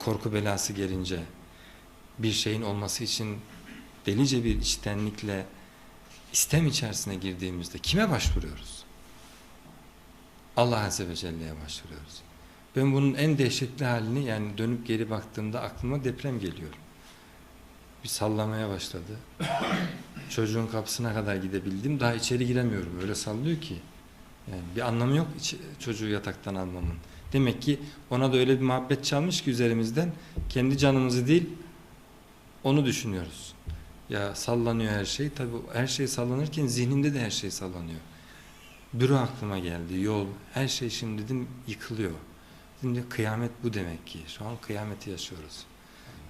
korku belası gelince bir şeyin olması için delice bir içtenlikle istem içerisine girdiğimizde kime başvuruyoruz? Allah Azze ve Celle'ye başvuruyoruz. Ben bunun en dehşetli halini yani dönüp geri baktığımda aklıma deprem geliyor. Bir sallamaya başladı. Çocuğun kapısına kadar gidebildim. Daha içeri giremiyorum. Öyle sallıyor ki. Yani bir anlamı yok çocuğu yataktan almamın. Demek ki ona da öyle bir muhabbet çalmış ki üzerimizden kendi canımızı değil onu düşünüyoruz. Ya sallanıyor her şey. Tabi her şey sallanırken zihninde de her şey sallanıyor. Büro aklıma geldi, yol, her şey şimdi dedim yıkılıyor. Şimdi kıyamet bu demek ki. Şu an kıyameti yaşıyoruz.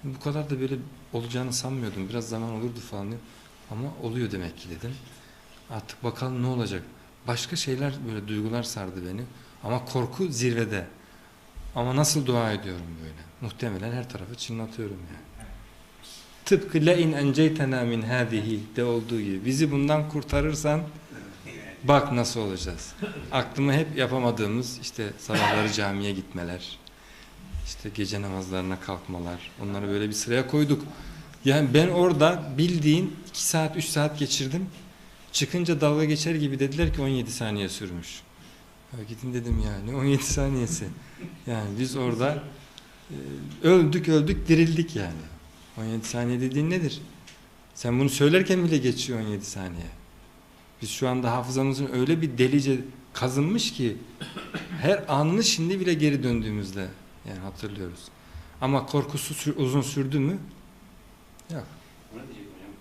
Bu kadar da böyle olacağını sanmıyordum. Biraz zaman olurdu falan diyor. Ama oluyor demek ki dedim. Artık bakalım ne olacak. Başka şeyler böyle duygular sardı beni. Ama korku zirvede. Ama nasıl dua ediyorum böyle. Muhtemelen her tarafı çınlatıyorum yani. Tıpkı in enceytena min hadihi de olduğu gibi. Bizi bundan kurtarırsan bak nasıl olacağız. Aklıma hep yapamadığımız işte sabahları camiye gitmeler. işte gece namazlarına kalkmalar. Onları böyle bir sıraya koyduk. Yani ben orada bildiğin 2 saat 3 saat geçirdim. Çıkınca dalga geçer gibi dediler ki 17 saniye sürmüş. Ya gidin dedim yani 17 saniyesi. Yani biz orada e, öldük öldük dirildik yani. 17 saniye dediğin nedir? Sen bunu söylerken bile geçiyor 17 saniye. Biz şu anda hafızamızın öyle bir delice kazınmış ki her anını şimdi bile geri döndüğümüzde yani hatırlıyoruz. Ama korkusu uzun sürdü mü? Yok.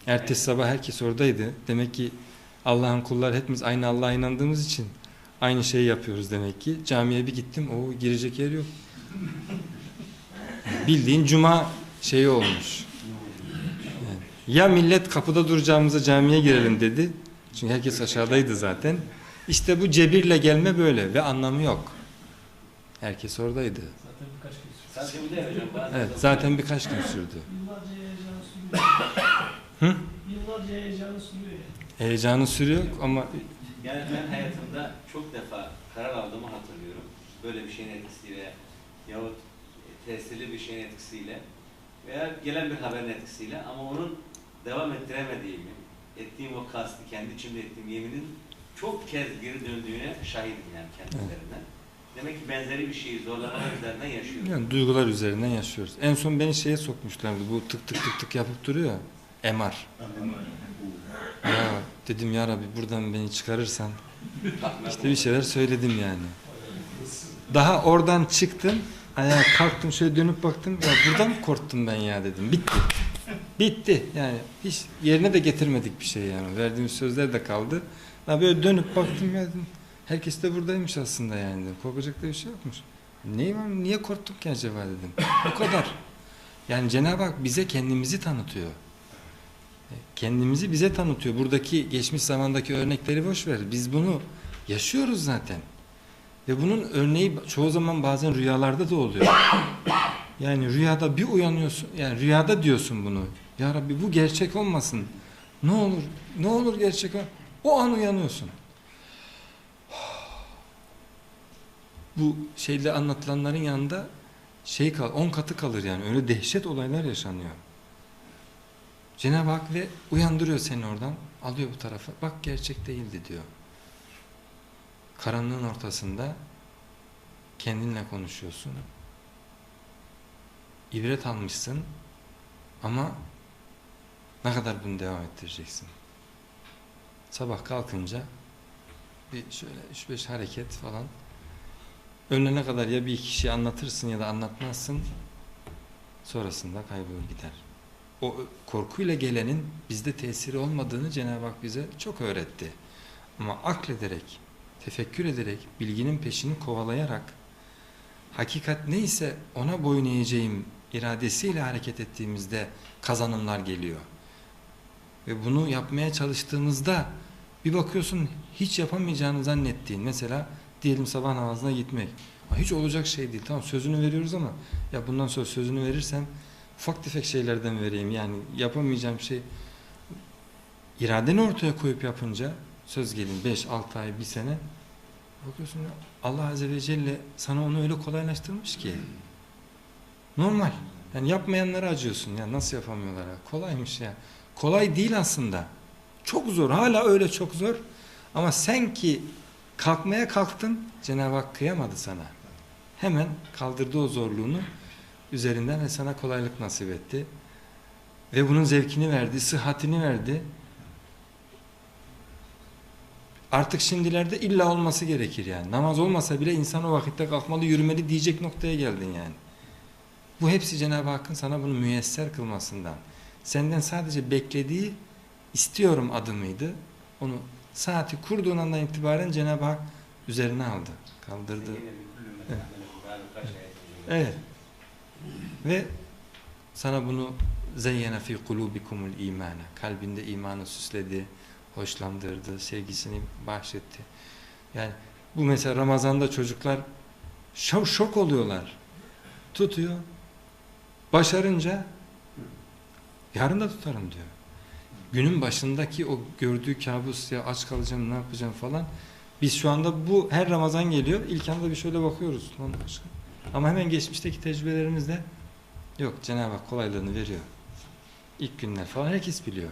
Ertesi sabah herkes oradaydı. Demek ki Allah'ın kulları hepimiz aynı Allah'a inandığımız için aynı şeyi yapıyoruz demek ki. Camiye bir gittim. O girecek yer yok. Bildiğin cuma şeyi olmuş. Yani ya millet kapıda duracağımıza camiye girelim dedi. Çünkü herkes aşağıdaydı zaten. İşte bu cebirle gelme böyle ve anlamı yok. Herkes oradaydı. Zaten birkaç gün sürdü. Evet zaten birkaç gün sürdü. Yıllarca heyecanı sürüyor. Hı? Yıllarca heyecanı sürüyor. Heyecanı sürüyor ama Yani ben hayatımda çok defa karar aldığımı hatırlıyorum. Böyle bir şeyin etkisiyle yahut tesirli bir şeyin etkisiyle veya gelen bir haberin etkisiyle ama onun devam ettiremediğimi, ettiğim o kastı, kendi içimde ettiğim yeminin çok kez geri döndüğüne şahidim yani kendilerinden. Demek ki benzeri bir şeyi zorlamalar üzerinden yaşıyorum. Yani duygular üzerinden yaşıyoruz. En son beni şeye sokmuşlardı. Bu tık tık tık tık yapıp duruyor. ya, MR. Ya dedim ya Rabbi buradan beni çıkarırsan. İşte bir şeyler söyledim yani. Daha oradan çıktım. Ayağa kalktım şöyle dönüp baktım. Ya buradan mı korktum ben ya dedim. Bitti. Bitti. Yani hiç yerine de getirmedik bir şey yani. Verdiğimiz sözler de kaldı. Ya böyle dönüp baktım ya dedim. Herkes de buradaymış aslında yani dedim. Korkacak da bir şey yokmuş. Neyi var? Niye korktuk ki acaba dedim. Bu kadar. Yani Cenab-ı Hak bize kendimizi tanıtıyor. Kendimizi bize tanıtıyor. Buradaki geçmiş zamandaki örnekleri boş ver. Biz bunu yaşıyoruz zaten. Ve bunun örneği çoğu zaman bazen rüyalarda da oluyor. Yani rüyada bir uyanıyorsun. Yani rüyada diyorsun bunu. Ya Rabbi bu gerçek olmasın. Ne olur, ne olur gerçek ol. O an uyanıyorsun. Bu şeyde anlatılanların yanında şey kal, on katı kalır yani. Öyle dehşet olaylar yaşanıyor. Cenab-ı Hak ve uyandırıyor seni oradan. Alıyor bu tarafa. Bak gerçek değildi diyor. Karanlığın ortasında kendinle konuşuyorsun. İbret almışsın ama ne kadar bunu devam ettireceksin? Sabah kalkınca bir şöyle 3-5 hareket falan önüne kadar ya bir kişi anlatırsın ya da anlatmazsın sonrasında kaybolur gider. O korkuyla gelenin bizde tesiri olmadığını Cenab-ı Hak bize çok öğretti. Ama aklederek, tefekkür ederek, bilginin peşini kovalayarak hakikat neyse ona boyun eğeceğim iradesiyle hareket ettiğimizde kazanımlar geliyor. Ve bunu yapmaya çalıştığımızda bir bakıyorsun hiç yapamayacağını zannettiğin mesela diyelim sabah namazına gitmek. Hiç olacak şey değil. Tamam sözünü veriyoruz ama ya bundan sonra sözünü verirsem ufak tefek şeylerden vereyim. Yani yapamayacağım şey iradeni ortaya koyup yapınca söz gelin 5-6 ay bir sene bakıyorsun Allah Azze ve Celle sana onu öyle kolaylaştırmış ki Normal. Yani yapmayanlara acıyorsun. Ya nasıl yapamıyorlar ya? Kolaymış ya. Kolay değil aslında. Çok zor. Hala öyle çok zor. Ama sen ki kalkmaya kalktın Cenab-ı Hak kıyamadı sana. Hemen kaldırdı o zorluğunu üzerinden ve sana kolaylık nasip etti. Ve bunun zevkini verdi, sıhhatini verdi. Artık şimdilerde illa olması gerekir yani. Namaz olmasa bile insan o vakitte kalkmalı, yürümeli diyecek noktaya geldin yani. Bu hepsi Cenab-ı Hakk'ın sana bunu müyesser kılmasından. Senden sadece beklediği istiyorum adımıydı. Onu saati kurduğun andan itibaren Cenab-ı Hak üzerine aldı, kaldırdı. Evet. Evet. Ve sana bunu zeyyene fi kulubikumul imana. Kalbinde imanı süsledi, hoşlandırdı, sevgisini bahşetti. Yani bu mesela Ramazan'da çocuklar şok, şok oluyorlar. Tutuyor. Başarınca yarın da tutarım diyor. Günün başındaki o gördüğü kabus ya aç kalacağım ne yapacağım falan. Biz şu anda bu her Ramazan geliyor. İlk anda bir şöyle bakıyoruz. Lan başka. Ama hemen geçmişteki tecrübelerimizde yok Cenab-ı Hak kolaylığını veriyor. İlk günler falan herkes biliyor.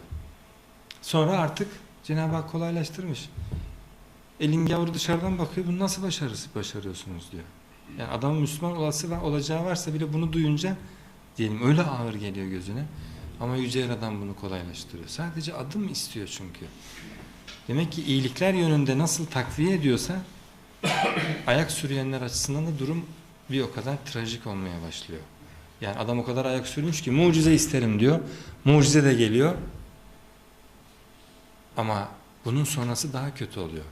Sonra artık Cenab-ı Hak kolaylaştırmış. Elin yavru dışarıdan bakıyor. Bunu nasıl başarısı başarıyorsunuz diyor. Yani adamın Müslüman olası ve olacağı varsa bile bunu duyunca diyelim öyle ağır geliyor gözüne. Ama Yüce Yaradan bunu kolaylaştırıyor. Sadece adım istiyor çünkü. Demek ki iyilikler yönünde nasıl takviye ediyorsa ayak sürüyenler açısından da durum bir o kadar trajik olmaya başlıyor. Yani adam o kadar ayak sürmüş ki mucize isterim diyor. Mucize de geliyor. Ama bunun sonrası daha kötü oluyor.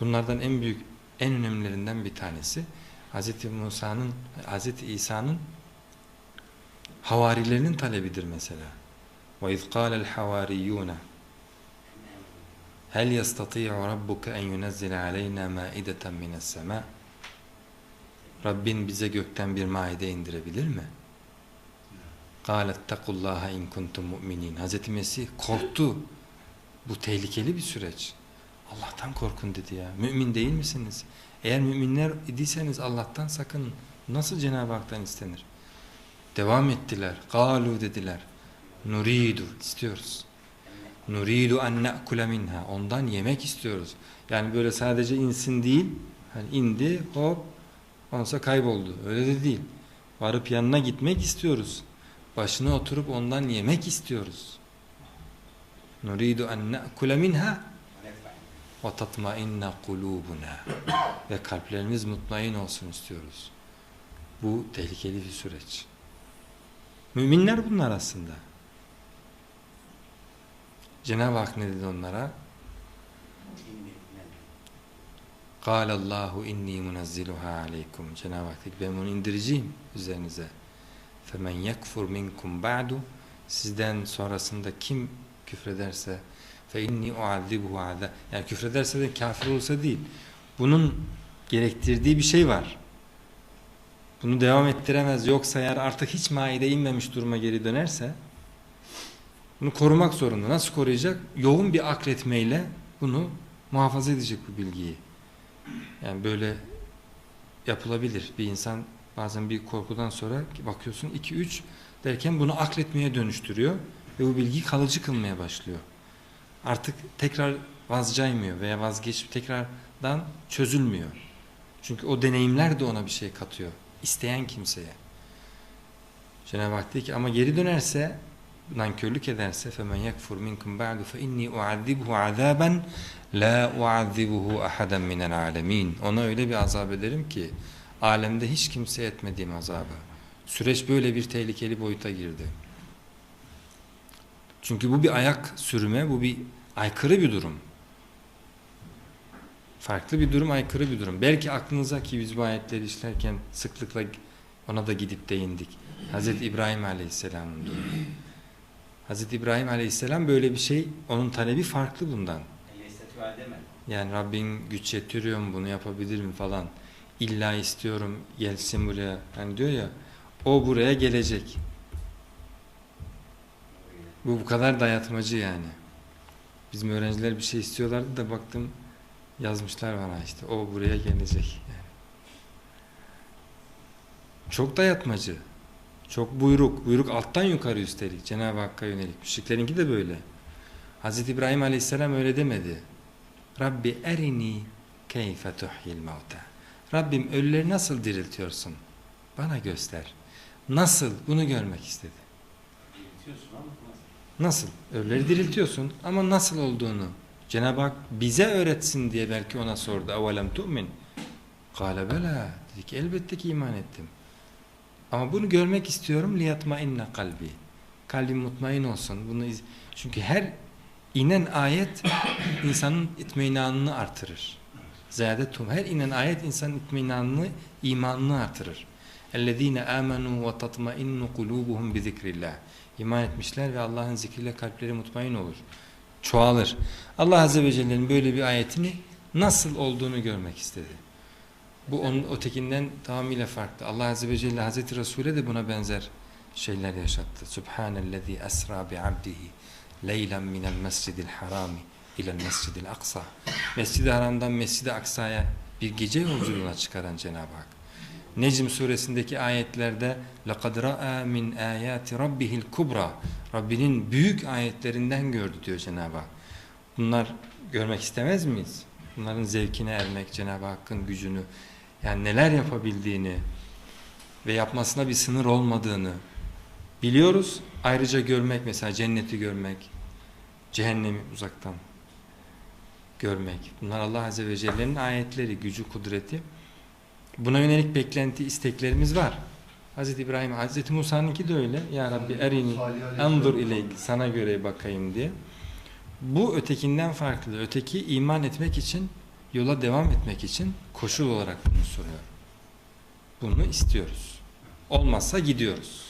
Bunlardan en büyük, en önemlilerinden bir tanesi Hz. Musa'nın, Hz. İsa'nın havarilerinin talebidir mesela. وَاِذْ قَالَ الْحَوَارِيُّونَ هَلْ يَسْتَطِيعُ رَبُّكَ اَنْ يُنَزِّلَ عَلَيْنَا مَائِدَةً مِنَ السَّمَاءِ Rabbin bize gökten bir maide indirebilir mi? Kâlettakullâhe in kuntum mu'minîn. Hazreti Mesih korktu. Bu tehlikeli bir süreç. Allah'tan korkun dedi ya. Mümin değil misiniz? Eğer müminler idiyseniz Allah'tan sakın. Nasıl Cenab-ı Hak'tan istenir? Devam ettiler. Galu dediler. Nuridu istiyoruz. Nuridu en ne'kule minha. Ondan yemek istiyoruz. Yani böyle sadece insin değil. Hani indi hop sonra kayboldu. Öyle de değil. Varıp yanına gitmek istiyoruz. Başına oturup ondan yemek istiyoruz. Nuridu en ne'kule minha ve tatmainne kulubuna ve kalplerimiz mutmain olsun istiyoruz. Bu tehlikeli bir süreç. Müminler bunlar aslında. Cenab-ı Hak ne dedi onlara? قَالَ اللّٰهُ اِنِّي مُنَزِّلُهَا عَلَيْكُمْ Cenab-ı Hak dedi ben bunu indireceğim üzerinize. فَمَنْ يَكْفُرْ مِنْكُمْ بَعْدُ Sizden sonrasında kim küfrederse فَاِنِّي اُعَذِّبُهُ عَذَا Yani küfrederse de kafir olsa değil. Bunun gerektirdiği bir şey var. Bunu devam ettiremez. Yoksa eğer artık hiç maide inmemiş duruma geri dönerse bunu korumak zorunda. Nasıl koruyacak? Yoğun bir akletmeyle bunu muhafaza edecek bu bilgiyi. Yani böyle yapılabilir. Bir insan bazen bir korkudan sonra bakıyorsun 2-3 derken bunu akletmeye dönüştürüyor ve bu bilgiyi kalıcı kılmaya başlıyor. Artık tekrar vazcaymıyor veya vazgeçip tekrardan çözülmüyor. Çünkü o deneyimler de ona bir şey katıyor. İsteyen kimseye. Cenab-ı Hak diyor ki ama geri dönerse nankörlük ederse فَمَنْ يَكْفُرْ مِنْكُمْ بَعْدُ فَاِنِّي اُعَذِّبْهُ عَذَابًا لَا اُعَذِّبُهُ اَحَدًا مِنَ الْعَالَمِينَ Ona öyle bir azap ederim ki alemde hiç kimse etmediğim azabı. Süreç böyle bir tehlikeli boyuta girdi. Çünkü bu bir ayak sürme, bu bir aykırı bir durum. Farklı bir durum, aykırı bir durum. Belki aklınıza ki biz bu ayetleri işlerken sıklıkla ona da gidip değindik. Hz. İbrahim Aleyhisselam'ın durumu. Hz. İbrahim Aleyhisselam böyle bir şey, onun talebi farklı bundan. Yani Rabbin güç yetiriyor mu, bunu yapabilir mi falan. İlla istiyorum, gelsin buraya. Hani diyor ya, o buraya gelecek. Bu bu kadar dayatmacı yani. Bizim öğrenciler bir şey istiyorlardı da baktım yazmışlar bana işte o buraya gelecek. Yani. Çok dayatmacı. Çok buyruk. Buyruk alttan yukarı üstelik. Cenab-ı Hakk'a yönelik. Müşriklerinki de böyle. Hz. İbrahim Aleyhisselam öyle demedi. Rabbi erini keyfe tuhyil mevta. Rabbim ölüleri nasıl diriltiyorsun? Bana göster. Nasıl? Bunu görmek istedi. Diriltiyorsun ama nasıl? Nasıl? Ölüleri diriltiyorsun ama nasıl olduğunu Cenab-ı Hak bize öğretsin diye belki ona sordu. Evelem tu'min? Kale bela. Dedi ki elbette ki iman ettim. Ama bunu görmek istiyorum. Liyatma inne kalbi. Kalbim mutmain olsun. Bunu iz- Çünkü her inen ayet insanın itminanını artırır. Ziyadetum. Her inen ayet insanın itminanını, imanını artırır. اَلَّذ۪ينَ آمَنُوا وَتَطْمَئِنُّ قُلُوبُهُمْ بِذِكْرِ اللّٰهِ İman etmişler ve Allah'ın zikriyle kalpleri mutmain olur. Çoğalır. Allah Azze ve Celle'nin böyle bir ayetini nasıl olduğunu görmek istedi. Bu onun ötekinden tamamıyla farklı. Allah Azze ve Celle Hazreti Resul'e de buna benzer şeyler yaşattı. Subhanellezi esra bi abdihi leylen minel mescidil harami ilel mescidil aksa. Mescid-i Haram'dan Mescid-i Aksa'ya bir gece yolculuğuna çıkaran Cenab-ı Hak. Necm suresindeki ayetlerde لَقَدْ رَأَى مِنْ آيَاتِ رَبِّهِ الْكُبْرَى Rabbinin büyük ayetlerinden gördü diyor Cenab-ı Hak. Bunlar görmek istemez miyiz? Bunların zevkine ermek, Cenab-ı Hakk'ın gücünü, yani neler yapabildiğini ve yapmasına bir sınır olmadığını biliyoruz. Ayrıca görmek mesela cenneti görmek, cehennemi uzaktan görmek. Bunlar Allah Azze ve Celle'nin ayetleri, gücü, kudreti. Buna yönelik beklenti, isteklerimiz var. Hz. İbrahim, Hz. Musa'nınki de öyle. Ya Rabbi erini endur ileyk, sana göre bakayım diye. Bu ötekinden farklı. Öteki iman etmek için, yola devam etmek için koşul olarak bunu soruyor. Bunu istiyoruz. Olmazsa gidiyoruz.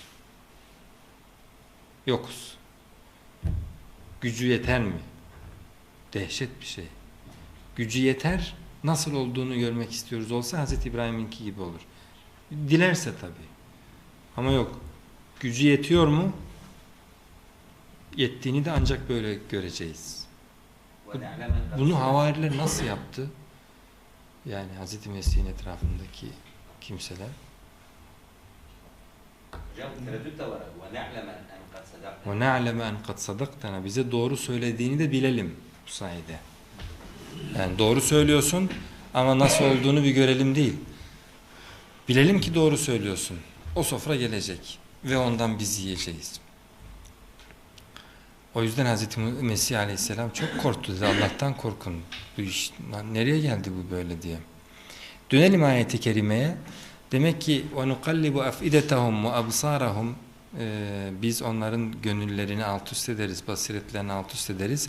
Yokuz. Gücü yeter mi? Dehşet bir şey. Gücü yeter, nasıl olduğunu görmek istiyoruz olsa Hz. İbrahim'inki gibi olur. Dilerse tabi. Ama yok. Gücü yetiyor mu? Yettiğini de ancak böyle göreceğiz. Bunu havariler nasıl yaptı? Yani Hz. Mesih'in etrafındaki kimseler. Hocam tereddüt de var. Ve ne'leme en. Bize doğru söylediğini de bilelim bu sayede. Yani doğru söylüyorsun ama nasıl olduğunu bir görelim değil. Bilelim ki doğru söylüyorsun. O sofra gelecek ve ondan biz yiyeceğiz. O yüzden Hz. Mesih Aleyhisselam çok korktu dedi. Allah'tan korkun. Bu iş lan nereye geldi bu böyle diye. Dönelim ayeti kerimeye. Demek ki وَنُقَلِّبُ أَفْئِدَتَهُمْ وَأَبْصَارَهُمْ ee, biz onların gönüllerini alt üst ederiz, basiretlerini alt üst ederiz.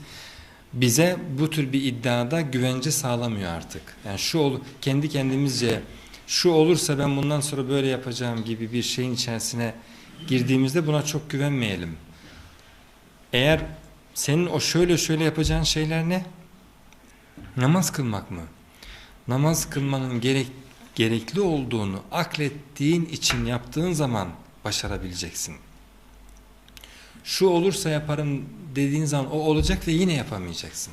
Bize bu tür bir iddiada güvence sağlamıyor artık. Yani şu ol, kendi kendimizce şu olursa ben bundan sonra böyle yapacağım gibi bir şeyin içerisine girdiğimizde buna çok güvenmeyelim. Eğer senin o şöyle şöyle yapacağın şeyler ne? Namaz kılmak mı? Namaz kılmanın gerek, gerekli olduğunu aklettiğin için yaptığın zaman başarabileceksin. Şu olursa yaparım dediğin zaman o olacak ve yine yapamayacaksın.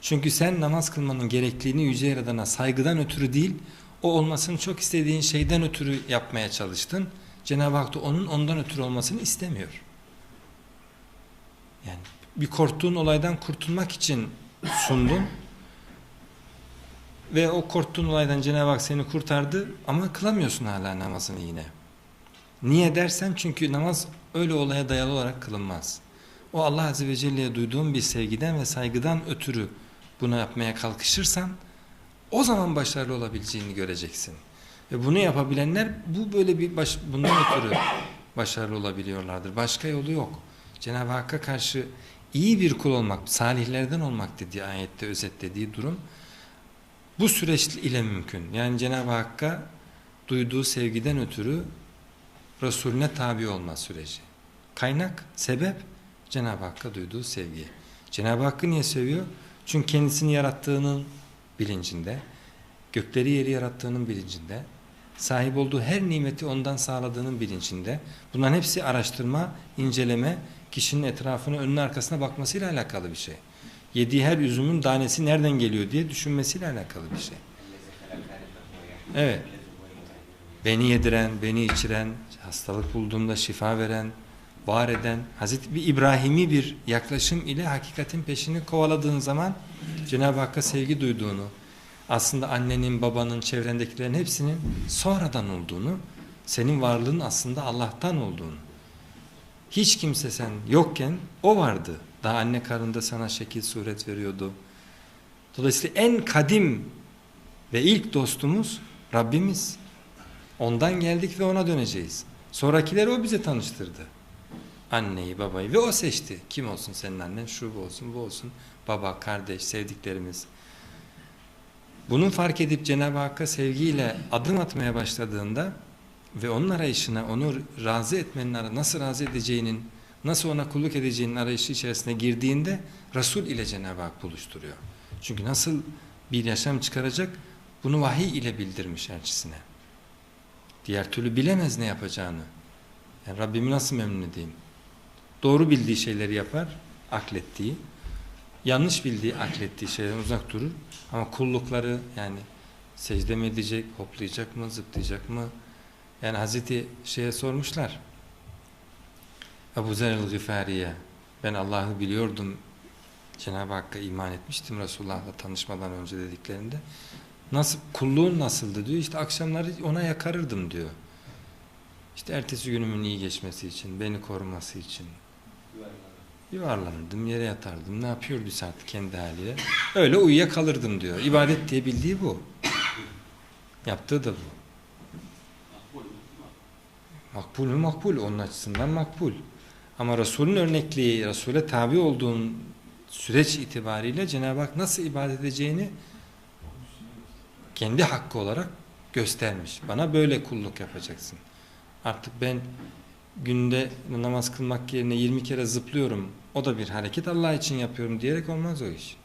Çünkü sen namaz kılmanın gerekliliğini Yüce Yaradan'a saygıdan ötürü değil, o olmasını çok istediğin şeyden ötürü yapmaya çalıştın. Cenab-ı Hak da onun ondan ötürü olmasını istemiyor. Yani bir korktuğun olaydan kurtulmak için sundun ve o korktuğun olaydan Cenab-ı Hak seni kurtardı ama kılamıyorsun hala namazını yine. Niye dersen çünkü namaz öyle olaya dayalı olarak kılınmaz. O Allah Azze ve Celle'ye duyduğun bir sevgiden ve saygıdan ötürü bunu yapmaya kalkışırsan o zaman başarılı olabileceğini göreceksin. Ve bunu yapabilenler bu böyle bir baş, bundan ötürü başarılı olabiliyorlardır. Başka yolu yok. Cenab-ı Hakk'a karşı iyi bir kul olmak, salihlerden olmak dediği ayette özetlediği durum bu süreç ile mümkün. Yani Cenab-ı Hakk'a duyduğu sevgiden ötürü Resulüne tabi olma süreci. Kaynak, sebep Cenab-ı Hakk'a duyduğu sevgi. Cenab-ı Hakk'ı niye seviyor? Çünkü kendisini yarattığının bilincinde, gökleri yeri yarattığının bilincinde, sahip olduğu her nimeti ondan sağladığının bilincinde. Bunların hepsi araştırma, inceleme, kişinin etrafına, önüne arkasına bakmasıyla alakalı bir şey. Yediği her üzümün tanesi nereden geliyor diye düşünmesiyle alakalı bir şey. Evet. beni yediren, beni içiren, hastalık bulduğumda şifa veren, var eden, Hazreti bir İbrahimi bir yaklaşım ile hakikatin peşini kovaladığın zaman Cenab-ı Hakk'a sevgi duyduğunu, aslında annenin, babanın, çevrendekilerin hepsinin sonradan olduğunu, senin varlığın aslında Allah'tan olduğunu. Hiç kimse sen yokken o vardı. Daha anne karında sana şekil suret veriyordu. Dolayısıyla en kadim ve ilk dostumuz Rabbimiz. Ondan geldik ve ona döneceğiz. Sonrakileri o bize tanıştırdı. Anneyi, babayı ve o seçti. Kim olsun senin annen? Şu bu olsun, bu olsun. Baba, kardeş, sevdiklerimiz. Bunun fark edip Cenab-ı Hakk'a sevgiyle adım atmaya başladığında ve onun arayışına, onu razı etmenin, nasıl razı edeceğinin, nasıl ona kulluk edeceğinin arayışı içerisine girdiğinde Resul ile Cenab-ı Hak buluşturuyor. Çünkü nasıl bir yaşam çıkaracak bunu vahiy ile bildirmiş elçisine. Diğer türlü bilemez ne yapacağını. Yani Rabbimi nasıl memnun edeyim? Doğru bildiği şeyleri yapar, aklettiği. Yanlış bildiği, aklettiği şeylerden uzak durur. Ama kullukları yani secde mi edecek, hoplayacak mı, zıplayacak mı? Yani Hazreti şeye sormuşlar. Ebu Zer el-Gıfari'ye ben Allah'ı biliyordum Cenab-ı Hakk'a iman etmiştim Resulullah'la tanışmadan önce dediklerinde. Nasıl kulluğun nasıldı diyor. İşte akşamları ona yakarırdım diyor. İşte ertesi günümün iyi geçmesi için, beni koruması için. Yuvarlanırdım, yere yatardım. Ne yapıyorduysa artık kendi haliyle. Öyle uyuyakalırdım diyor. İbadet diye bildiği bu. Yaptığı da bu. Makbul mü makbul. Onun açısından makbul. Ama Resul'ün örnekliği, Resul'e tabi olduğun süreç itibariyle Cenab-ı Hak nasıl ibadet edeceğini kendi hakkı olarak göstermiş. Bana böyle kulluk yapacaksın. Artık ben günde namaz kılmak yerine 20 kere zıplıyorum. O da bir hareket Allah için yapıyorum diyerek olmaz o iş.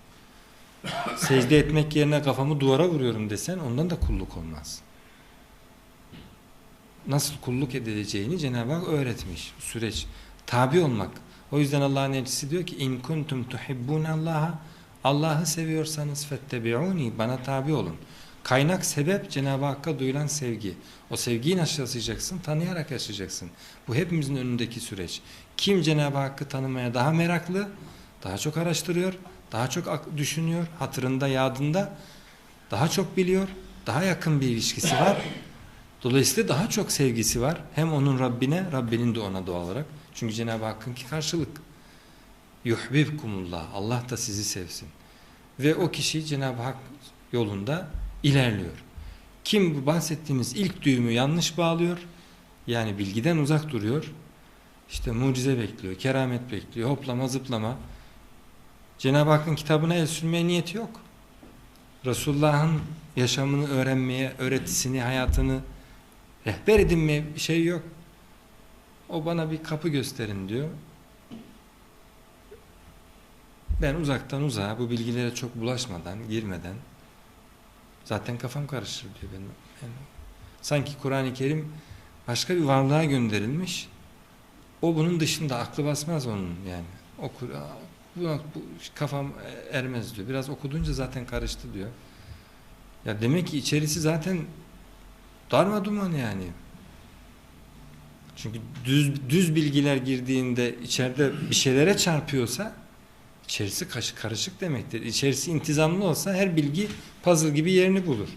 Secde etmek yerine kafamı duvara vuruyorum desen ondan da kulluk olmaz. Nasıl kulluk edileceğini Cenab-ı Hak öğretmiş. Süreç. Tabi olmak. O yüzden Allah'ın elçisi diyor ki in kuntum tuhibbun Allah'a Allah'ı seviyorsanız fettebi'uni bana tabi olun. Kaynak sebep Cenab-ı Hakk'a duyulan sevgi. O sevgiyi nasıl yaşayacaksın? Tanıyarak yaşayacaksın. Bu hepimizin önündeki süreç. Kim Cenab-ı Hakk'ı tanımaya daha meraklı, daha çok araştırıyor, daha çok düşünüyor, hatırında, yadında, daha çok biliyor, daha yakın bir ilişkisi var. Dolayısıyla daha çok sevgisi var. Hem onun Rabbine, Rabbinin de ona doğal olarak. Çünkü Cenab-ı Hakk'ın ki karşılık. Yuhbibkumullah. Allah da sizi sevsin. Ve o kişi Cenab-ı Hak yolunda ilerliyor. Kim bu bahsettiğimiz ilk düğümü yanlış bağlıyor, yani bilgiden uzak duruyor, işte mucize bekliyor, keramet bekliyor, hoplama zıplama. Cenab-ı Hakk'ın kitabına el sürmeye niyeti yok. Resulullah'ın yaşamını öğrenmeye, öğretisini, hayatını rehber edinmeye bir şey yok. O bana bir kapı gösterin diyor. Ben uzaktan uzağa bu bilgilere çok bulaşmadan, girmeden zaten kafam karışır diyor benim. Yani sanki Kur'an-ı Kerim başka bir varlığa gönderilmiş. O bunun dışında aklı basmaz onun yani. Okur, bu, bu kafam ermez diyor. Biraz okudunca zaten karıştı diyor. Ya demek ki içerisi zaten darma duman yani. Çünkü düz, düz bilgiler girdiğinde içeride bir şeylere çarpıyorsa içerisi karışık, demektir. İçerisi intizamlı olsa her bilgi puzzle gibi yerini bulur.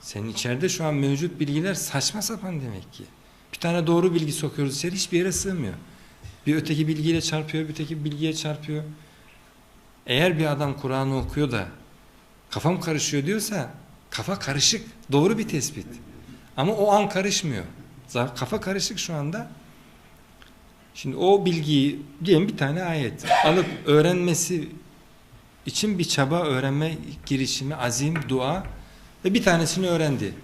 Senin içeride şu an mevcut bilgiler saçma sapan demek ki. Bir tane doğru bilgi sokuyoruz içeri hiçbir yere sığmıyor. Bir öteki bilgiyle çarpıyor, bir öteki bilgiye çarpıyor. Eğer bir adam Kur'an'ı okuyor da kafam karışıyor diyorsa kafa karışık. Doğru bir tespit. Ama o an karışmıyor. Kafa karışık şu anda. Şimdi o bilgiyi diyelim bir tane ayet alıp öğrenmesi için bir çaba öğrenme girişimi, azim, dua ve bir tanesini öğrendi.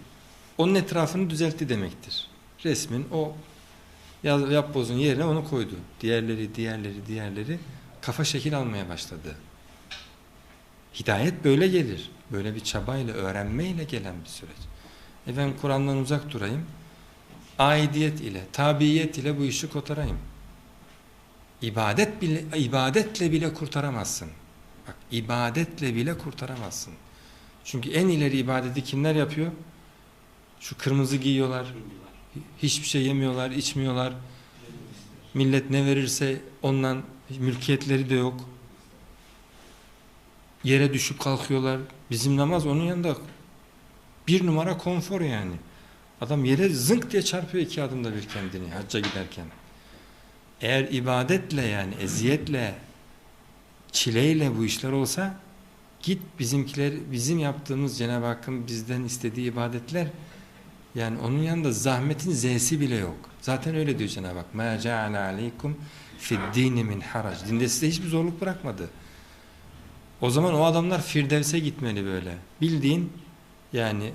Onun etrafını düzeltti demektir. Resmin o yapbozun yerine onu koydu. Diğerleri, diğerleri, diğerleri kafa şekil almaya başladı. Hidayet böyle gelir. Böyle bir çabayla, öğrenmeyle gelen bir süreç. E ben Kur'an'dan uzak durayım. Aidiyet ile, tabiyet ile bu işi kotarayım. İbadet bile, ibadetle bile kurtaramazsın. Bak ibadetle bile kurtaramazsın. Çünkü en ileri ibadeti kimler yapıyor? Şu kırmızı giyiyorlar. Hiçbir şey yemiyorlar, içmiyorlar. Millet ne verirse ondan mülkiyetleri de yok. Yere düşüp kalkıyorlar. Bizim namaz onun yanında bir numara konfor yani. Adam yere zınk diye çarpıyor iki adımda bir kendini hacca giderken. Eğer ibadetle yani eziyetle, çileyle bu işler olsa git bizimkiler, bizim yaptığımız Cenab-ı Hakk'ın bizden istediği ibadetler yani onun yanında zahmetin z'si bile yok. Zaten öyle diyor Cenab-ı Hak. مَا جَعَلَ عَلَيْكُمْ فِي الدِّينِ مِنْ حَرَجٍ Dinde size hiçbir zorluk bırakmadı. O zaman o adamlar Firdevs'e gitmeli böyle. Bildiğin yani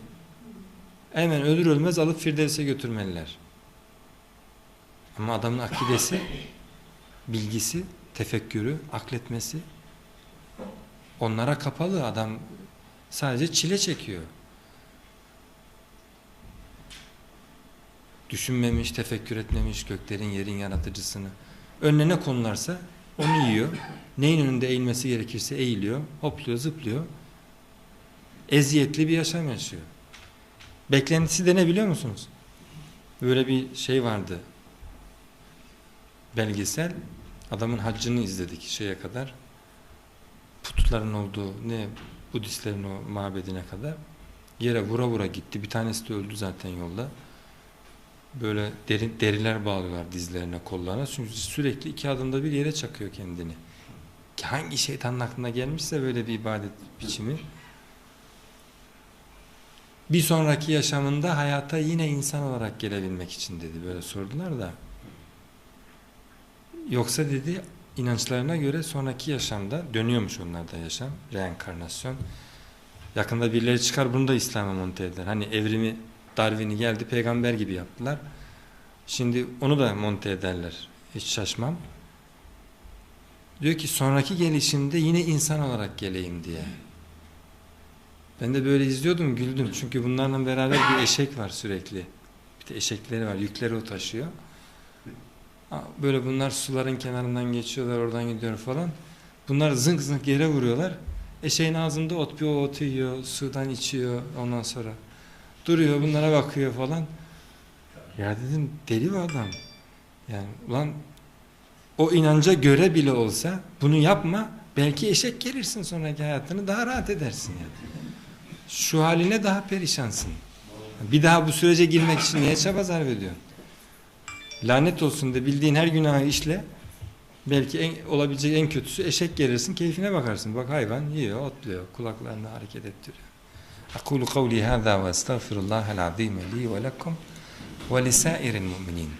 hemen ölür ölmez alıp Firdevs'e götürmeliler. Ama adamın akidesi, bilgisi, tefekkürü, akletmesi onlara kapalı. Adam sadece çile çekiyor. Düşünmemiş, tefekkür etmemiş göklerin yerin yaratıcısını. Önüne ne konularsa onu yiyor. Neyin önünde eğilmesi gerekirse eğiliyor, hopluyor, zıplıyor. Eziyetli bir yaşam yaşıyor. Beklentisi de ne biliyor musunuz? Böyle bir şey vardı. Belgesel. Adamın haccını izledik şeye kadar. Putların olduğu ne Budistlerin o mabedine kadar. Yere vura vura gitti. Bir tanesi de öldü zaten yolda. Böyle deri, deriler bağlıyorlar dizlerine, kollarına. Çünkü sürekli iki adımda bir yere çakıyor kendini. Hangi şeytanın aklına gelmişse böyle bir ibadet biçimi. Bir sonraki yaşamında hayata yine insan olarak gelebilmek için dedi. Böyle sordular da. Yoksa dedi inançlarına göre sonraki yaşamda dönüyormuş onlarda yaşam. Reenkarnasyon. Yakında birileri çıkar bunu da İslam'a monte eder. Hani evrimi Darwin'i geldi peygamber gibi yaptılar. Şimdi onu da monte ederler. Hiç şaşmam. Diyor ki sonraki gelişimde yine insan olarak geleyim diye. Ben de böyle izliyordum güldüm. Çünkü bunlarla beraber bir eşek var sürekli. Bir de eşekleri var. Yükleri o taşıyor. Böyle bunlar suların kenarından geçiyorlar oradan gidiyor falan. Bunlar zınk zınk yere vuruyorlar. Eşeğin ağzında ot bir o otu yiyor. Sudan içiyor ondan sonra. Duruyor bunlara bakıyor falan. Ya dedim deli bir adam. Yani ulan o inanca göre bile olsa bunu yapma. Belki eşek gelirsin sonraki hayatını daha rahat edersin yani. Şu haline daha perişansın. Bir daha bu sürece girmek için niye çaba sarf ediyorsun? Lanet olsun de bildiğin her günahı işle. Belki en, olabilecek en kötüsü eşek gelirsin keyfine bakarsın. Bak hayvan yiyor, otluyor, kulaklarını hareket ettiriyor. أقول قولي هذا وأستغفر الله العظيم لي ولكم ولسائر المؤمنين.